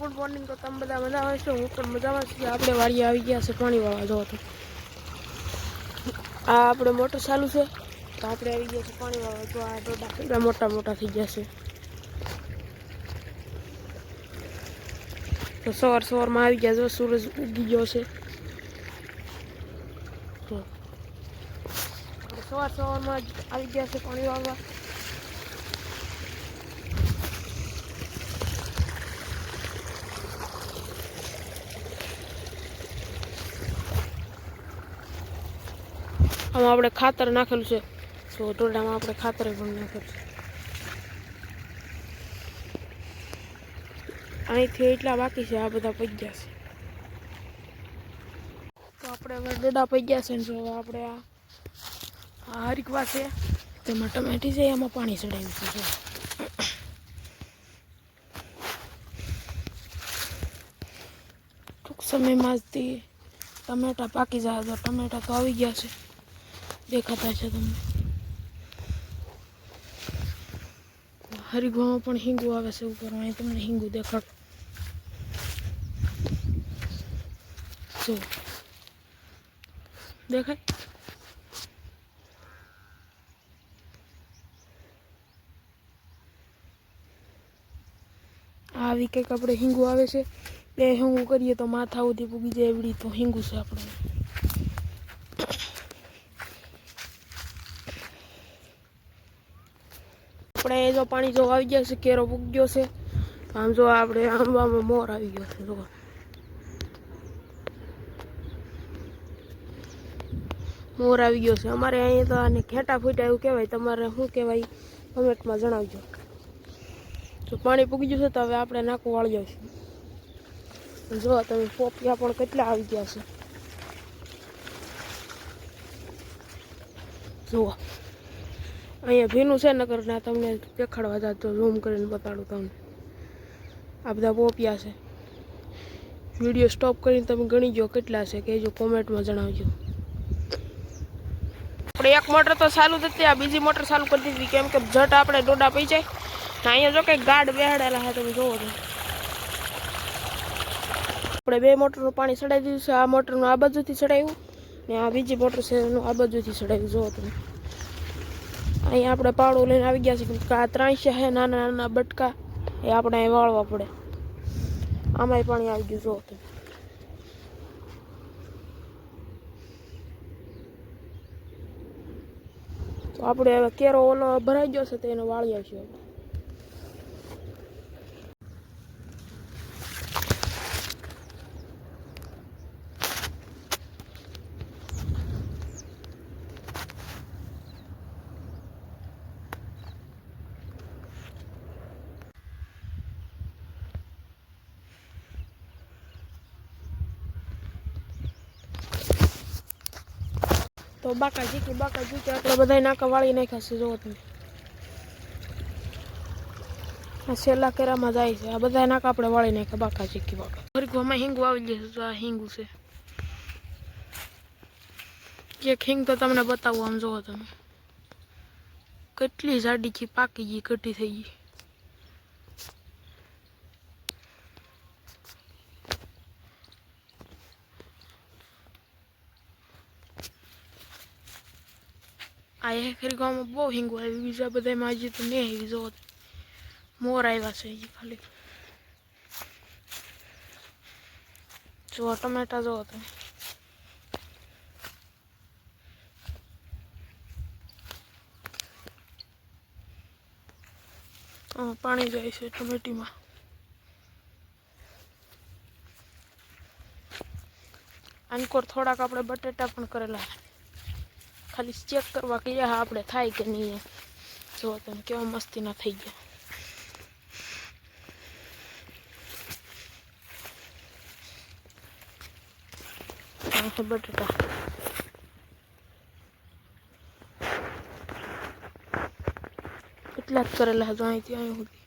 Good morning. તો તમે બધા મજામાં છો? હું પણ મજામાં છું. આપણે વાડીએ આવી ગયા છે પાણી વાળવા જો તો. આ આપણે મોટર ચાલુ છે. તો આપણે આવી ગયા છે પાણી વાળવા તો આ ડોડા કેટલા મોટા મોટા થઈ ગયા છે. તો સવાર સવારમાં આવી ગયા જો સૂરજ ઉગી ગયો છે. સવાર સવારમાં આવી ગયા છે પાણી વાળવા આમાં આપણે ખાતર નાખેલું છે. તો ટોડામાં આપણે ખાતર પણ નાખેલું છે. અહીંથી એટલા બાકી છે, આ બધા પગ્યા છે. તો આપણે હવે ડોડા ગયા છે ને હવે આપણે આ હરીકવા છે. તેમાં ટમેટી છે, એમાં પાણી ચડાવ્યું છે સમયમાં જ તે ટમેટા પાકી જાય, તો ટમેટા તો આવી ગયા છે. દેખાતા છે તમને હરિગોમાં પણ હિંગુ આવે છે ઉપર અહીં તમને હિંગુ દેખાડ જો દેખાય આવી કંઈક આપણે હિંગુ આવે છે એ હિંગુ કરીએ તો માથા સુધી પૂગી જાય એવડી તો હિંગુ છે આપણે આપણે જો પાણી જો આવી ગયા છે કેરો પૂગ્યો છે. આમ જો આપણે આંબામાં મોર આવી ગયો છે, જો. મોર આવી ગયો છે. અમારે અહીંયા તો આને ખેટા ફૂટા એવું કહેવાય. તમારે શું કહેવાય કમેન્ટમાં જણાવજો. તો પાણી પૂગી ગયું છે તો હવે આપણે નાકું વાળી જઈશું. જો, તમે પોપિયા પણ કેટલા આવી ગયા છે. જુઓ. અહીંયા ભીનું છે નગર ના તમને દેખાડવા જાતો ઝૂમ કરીને બતાડું તમને. આ બધા પોપિયા છે. વીડિયો સ્ટોપ કરીને તમે ગણી જો કેટલા છે કહેજો કોમેન્ટમાં જણાવજો. આપણે એક મોટર તો ચાલુ જ હતી, આ બીજી મોટર ચાલુ કરી દીધી. કેમ કે જટ આપણે ડોડા પી જાય. ને અહીંયા જો કંઈક ગાઢ બેહાડેલા છે, તમે જોવો છો. આપણે બે મોટરનું પાણી ચડાવી દીધું છે, આ મોટરનું આ બાજુથી ચડાવ્યું ને આ બીજી મોટર છે, એનું આ બાજુથી ચડાવ્યું. જોવો તમે. અહીંયા આપણે પાડો લઈને આવી ગયા છે આ ત્રાંસ્યા છે, નાના નાના બટકા, એ આપણે અહીં વાળવા પડે. આમાંય પાણી આવી ગયું જોવો તો આપણે હવે કેરો ઓલો ભરાઈ ગયો છે તો એને વાળી આપણે. તો બાકા જીકી બાકા જીકી આપણે બધા નાકા વાળી નાખ્યા છે જોવો તમે. આ છેલ્લા કેરામાં જાય છે, આ બધા નાકા આપણે વાળી નાખ્યા, બાકા જીકી, બાકા. ભરગવામાં હિંગુ આવી જશે તો આ હિંગુ છે. એક હિંગ તો તમને બતાવું આમ જોવો તમે. કેટલી જાડી છે પાકી ગઈ કટી થઈ ગઈ. આ એક ગામમાં બહુ હિંગો આવી બીજા બધામાં હજી તો નહીં આવી જોવો. મોર આવ્યા છે હજી ખાલી જુઓ ટમેટા જોવો તમે પાણી જાય છે ટમેટીમાં આનકોર થોડાક આપણે બટેટા પણ કરેલા છે. ખાલી ચેક કરવા કે હા, આપણે થાય કે નહીં. એમ. જો તમે કેવા મસ્તીના થઈ ગયા. આ છે બટેટા એટલા જ કરેલા જો અહીંથી, અહીં સુધી.